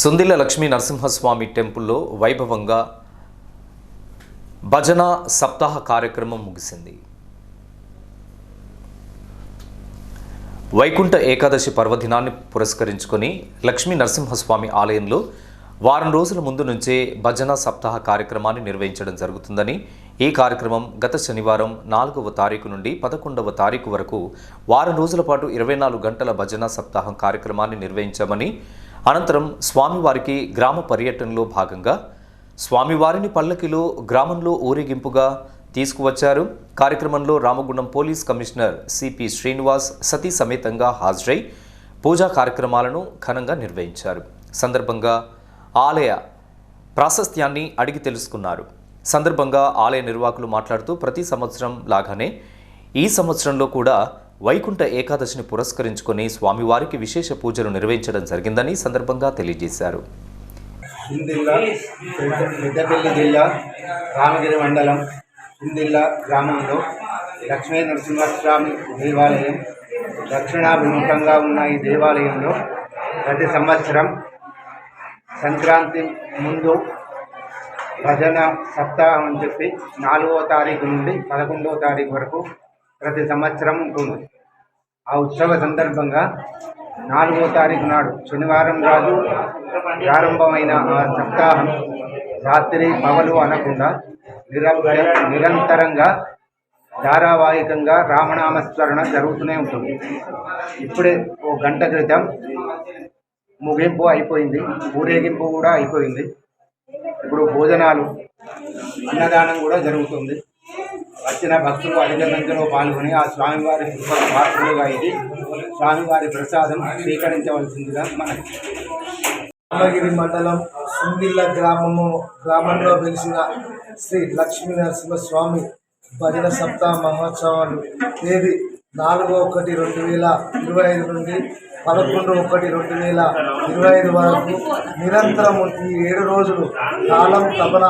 సుందిల్ల లక్ష్మీ నరసింహస్వామి టెంపుల్లో వైభవంగా భజన సప్తాహ కార్యక్రమం ముగిసింది. వైకుంఠ ఏకాదశి పర్వదినాన్ని పురస్కరించుకొని లక్ష్మీ నరసింహస్వామి ఆలయంలో వారం రోజుల ముందు నుంచే భజన సప్తాహ కార్యక్రమాన్ని నిర్వహించడం జరుగుతుందని ఈ కార్యక్రమం గత శనివారం నాలుగవ తారీఖు నుండి పదకొండవ తారీఖు వరకు వారం రోజుల పాటు ఇరవై నాలుగు గంటల భజన సప్తాహం కార్యక్రమాన్ని నిర్వహించామని అనంతరం స్వామివారికి గ్రామ పర్యటనలో భాగంగా స్వామివారిని పల్లకిలో గ్రామంలో ఊరేగింపుగా తీసుకువచ్చారు. కార్యక్రమంలో Ramagundam police commissioner CP Srinivas సతీ సమేతంగా హాజరై పూజా కార్యక్రమాలను ఘనంగా నిర్వహించారు. సందర్భంగా ఆలయ ప్రాశస్త్యాన్ని అడిగి తెలుసుకున్నారు. సందర్భంగా ఆలయ నిర్వాహకులు మాట్లాడుతూ ప్రతి సంవత్సరం లాగానే ఈ సంవత్సరంలో కూడా వైకుంఠ ఏకాదశిని పురస్కరించుకొని స్వామివారికి విశేష పూజలు నిర్వహించడం జరిగిందని సందర్భంగా తెలియజేశారు. హిందిల్లా పెద్దపల్లి జిల్లా రామగిరి మండలం హిందిల్లా గ్రామంలో లక్ష్మీ నరసింహస్వామి దేవాలయం దక్షిణాభిముఖంగా ఉన్న ఈ దేవాలయంలో ప్రతి సంవత్సరం సంక్రాంతి ముందు భజన సప్తాహం అని చెప్పి నాలుగో తారీఖు నుండి పదకొండవ తారీఖు వరకు ప్రతి సంవత్సరం ఉంటుంది. ఆ ఉత్సవ సందర్భంగా నాలుగో తారీఖు నాడు శనివారం రాజు ప్రారంభమైన ఆ సప్తాహం రాత్రి పవలు అనకుండా నిరంతర నిరంతరంగా ధారావాహికంగా రామనామస్మరణ జరుగుతూనే ఉంటుంది. ఇప్పుడే ఓ గంట క్రితం ముగింపు అయిపోయింది ఊరేగింపు కూడా అయిపోయింది. ఇప్పుడు భోజనాలు అన్నదానం కూడా జరుగుతుంది. వచ్చిన భక్తులు అధిక పాల్గొని ఆ స్వామివారి పాత్రలుగా ఇది. స్వామివారి ప్రసాదం స్వీకరించవలసిందిగా మనకి రామగిరి మండలం సుందిల్ల గ్రామము గ్రామంలో వెలిసిన శ్రీ లక్ష్మీ నరసింహస్వామి భజన సప్తాహ మహోత్సవాలు. తేదీ నాలుగు ఒకటి రెండు వేల ఇరవై ఐదు నుండి పదకొండు ఒకటి రెండు వేల ఇరవై ఐదు వరకు నిరంతరము ఈ ఏడు రోజులు కాలం తపన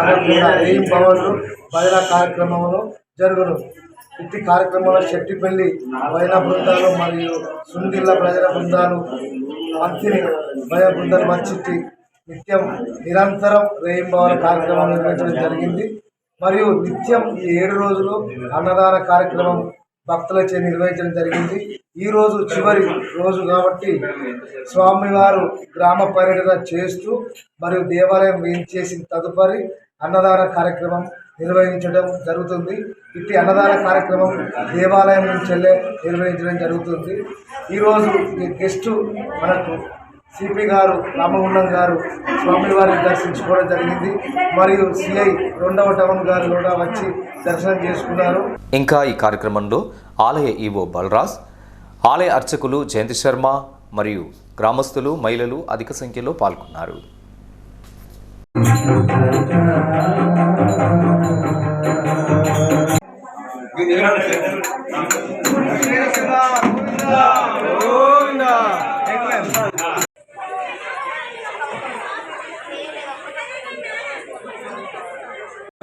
అనకుండా ఏం భవన్లు భజన కార్యక్రమములు జరుగును. ఇట్టి కార్యక్రమంలో చెట్టిపల్లి వైన బృందాలు మరియు సుందిల్ల ప్రజల బృందాలు మంత్రిని భయ బృందాలు మర్చిట్టి నిత్యం నిరంతరం రేయింబవల కార్యక్రమం నిర్వహించడం జరిగింది. మరియు నిత్యం ఈ ఏడు రోజులు అన్నదాన కార్యక్రమం భక్తులచే నిర్వహించడం జరిగింది. ఈరోజు చివరి రోజు కాబట్టి స్వామివారు గ్రామ పర్యటన చేస్తూ మరియు దేవాలయం వేయించేసిన తదుపరి అన్నదాన కార్యక్రమం నిర్వహించడం జరుగుతుంది. ఇట్టి అన్నదాన కార్యక్రమం దేవాలయం నుంచెల్లే నిర్వహించడం జరుగుతుంది. ఈరోజు గెస్టు మనకు సిపి గారు రామగుండం గారు స్వామి వారిని దర్శించుకోవడం జరిగింది మరియు సిఐ రెండవ టౌన్ గారు కూడా వచ్చి దర్శనం చేసుకున్నారు ఇంకా ఈ కార్యక్రమంలో ఆలయ ఈవో బలరాజ్ ఆలయ అర్చకులు జయంతి శర్మ మరియు గ్రామస్తులు మహిళలు అధిక సంఖ్యలో పాల్గొన్నారు